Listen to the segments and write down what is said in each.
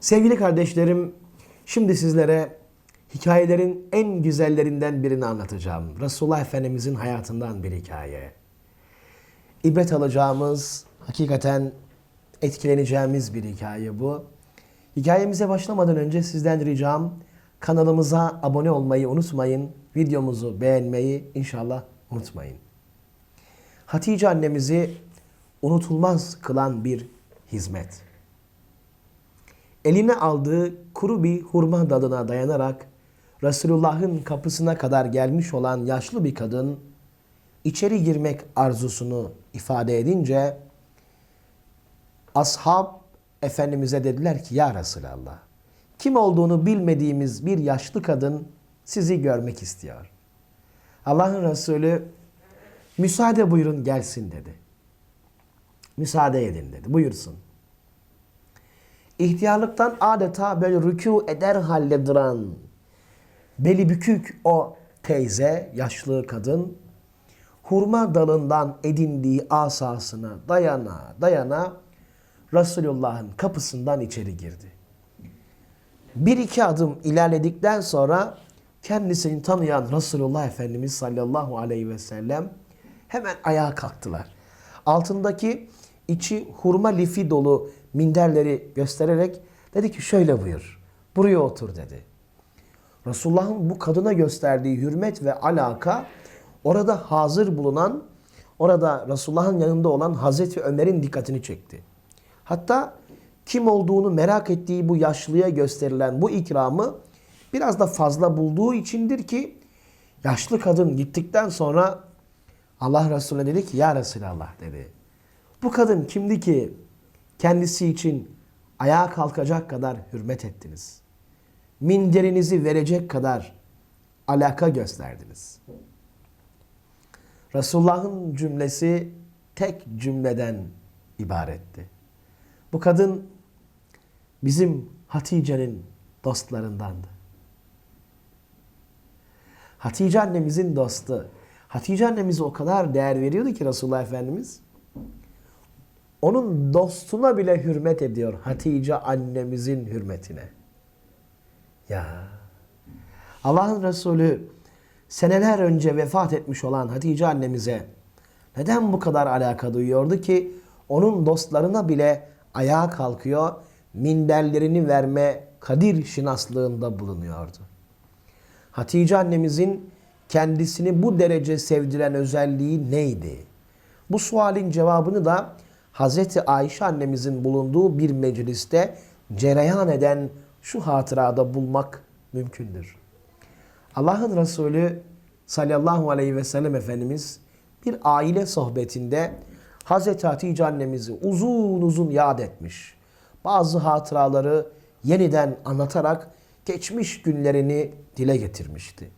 Sevgili kardeşlerim, şimdi sizlere hikayelerin en güzellerinden birini anlatacağım. Resulullah Efendimizin hayatından bir hikaye. İbret alacağımız, hakikaten etkileneceğimiz bir hikaye bu. Hikayemize başlamadan önce sizden ricam kanalımıza abone olmayı unutmayın. Videomuzu beğenmeyi inşallah unutmayın. Hatice annemizi unutulmaz kılan bir hizmet. Eline aldığı kuru bir hurma dalına dayanarak Resulullah'ın kapısına kadar gelmiş olan yaşlı bir kadın içeri girmek arzusunu ifade edince ashab Efendimiz'e dediler ki ya Resulallah kim olduğunu bilmediğimiz bir yaşlı kadın sizi görmek istiyor. Allah'ın Resulü müsaade buyurun gelsin dedi. Müsaade edin dedi. Buyursun. İhtiyarlıktan adeta böyle rükû eder halde duran, beli bükük o teyze, yaşlı kadın, hurma dalından edindiği asasına dayana dayana Resulullah'ın kapısından içeri girdi. Bir iki adım ilerledikten sonra kendisini tanıyan Resulullah Efendimiz sallallahu aleyhi ve sellem hemen ayağa kalktılar. Altındaki içi hurma lifi dolu minderleri göstererek dedi ki şöyle buyur. Buraya otur dedi. Resulullah'ın bu kadına gösterdiği hürmet ve alaka orada hazır bulunan, orada Resulullah'ın yanında olan Hazreti Ömer'in dikkatini çekti. Hatta kim olduğunu merak ettiği bu yaşlıya gösterilen bu ikramı biraz da fazla bulduğu içindir ki yaşlı kadın gittikten sonra Allah Resulü dedi ki ya Resulallah dedi. Bu kadın kimdi ki kendisi için ayağa kalkacak kadar hürmet ettiniz. Minderinizi verecek kadar alaka gösterdiniz. Resulullah'ın cümlesi tek cümleden ibaretti. Bu kadın bizim Hatice'nin dostlarındandı. Hatice annemizin dostu. Hatice annemize o kadar değer veriyordu ki Resulullah Efendimiz. Onun dostuna bile hürmet ediyor. Hatice annemizin hürmetine. Ya. Allah'ın Resulü seneler önce vefat etmiş olan Hatice annemize neden bu kadar alaka duyuyordu ki onun dostlarına bile ayağa kalkıyor, minderlerini verme kadir şinaslığında bulunuyordu. Hatice annemizin kendisini bu derece sevdiren özelliği neydi? Bu sualin cevabını da Hazreti Ayşe annemizin bulunduğu bir mecliste cereyan eden şu hatırada bulmak mümkündür. Allah'ın Resulü sallallahu aleyhi ve sellem Efendimiz bir aile sohbetinde Hazreti Hatice annemizi uzun uzun yad etmiş. Bazı hatıraları yeniden anlatarak geçmiş günlerini dile getirmişti.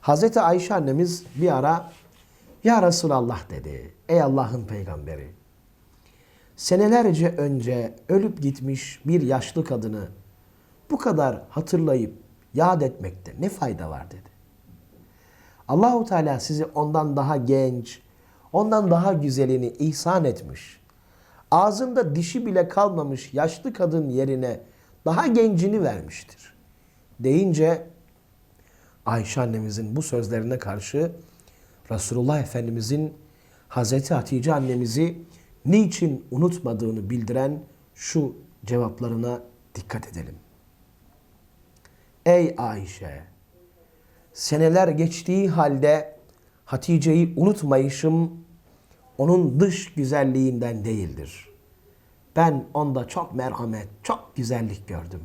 Hazreti Ayşe annemiz bir ara Ya Resulallah dedi. Ey Allah'ın peygamberi. Senelerce önce ölüp gitmiş bir yaşlı kadını bu kadar hatırlayıp yad etmekte ne fayda var dedi. Allahu Teala sizi ondan daha genç, ondan daha güzelini ihsan etmiş. Ağzında dişi bile kalmamış yaşlı kadın yerine daha gencini vermiştir. Deyince Ayşe annemizin bu sözlerine karşı Resulullah Efendimizin Hazreti Hatice annemizi niçin unutmadığını bildiren şu cevaplarına dikkat edelim. Ey Ayşe! Seneler geçtiği halde Hatice'yi unutmayışım onun dış güzelliğinden değildir. Ben onda çok merhamet, çok güzellik gördüm.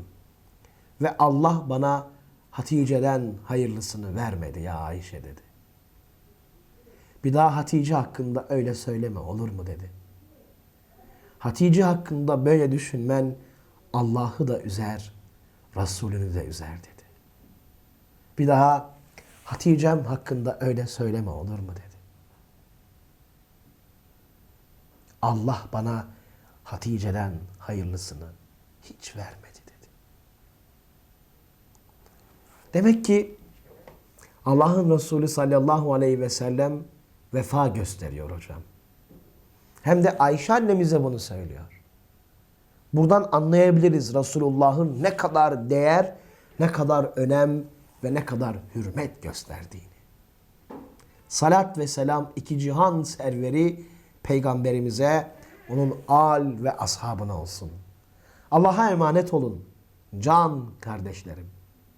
Ve Allah bana Hatice'den hayırlısını vermedi ya Ayşe dedi. Bir daha Hatice hakkında öyle söyleme olur mu dedi. Hatice hakkında böyle düşünmen Allah'ı da üzer, Resulünü de üzer dedi. Bir daha Hatice'm hakkında öyle söyleme olur mu dedi. Allah bana Hatice'den hayırlısını hiç vermedi dedi. Demek ki Allah'ın Resulü sallallahu aleyhi ve sellem vefa gösteriyor hocam. Hem de Ayşe annemize bunu söylüyor. Buradan anlayabiliriz Resulullah'ın ne kadar değer, ne kadar önem ve ne kadar hürmet gösterdiğini. Salat ve selam iki cihan serveri peygamberimize, onun al ve ashabına olsun. Allah'a emanet olun can kardeşlerim.